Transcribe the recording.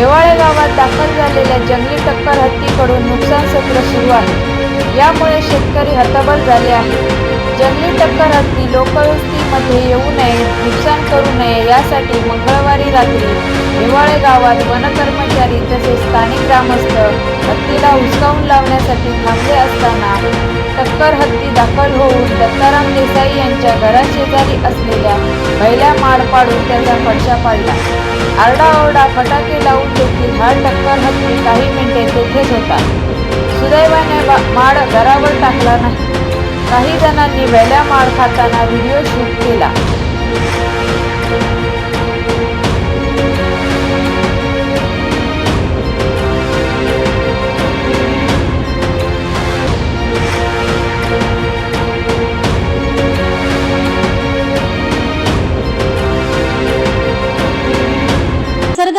हेवाळे गावात दाखल झालेल्या जंगली टक्कर हत्तीकडून नुकसान सत्र सुरू आहे. यामुळे शेतकरी हतबल झाले आहेत. जंगली टक्कर हत्ती लोकवस्तीमध्ये येऊ नये नुकसान करू नये यासाठी मंगळवारी रात्री हेवाळे गावात वनकर्मचारी तसेच स्थानिक ग्रामस्थ हत्तीला हुसकावून लावण्यासाठी थांबले असताना टक्कर हत्ती दाखल होऊन दत्ताराम देसाई यांच्या घराशेजारी असलेल्या बैल्या माड पाडून त्याचा फडशा पाडला. आरडाओरडा फटाके लावून देखील हा टक्कर हत्ती काही मिनिटे तेथेच होता. सुदैवाने बा- माड घरावर टाकला नाही. काही जणांनी वेल्या माळ खाताना व्हिडिओ शूट केला.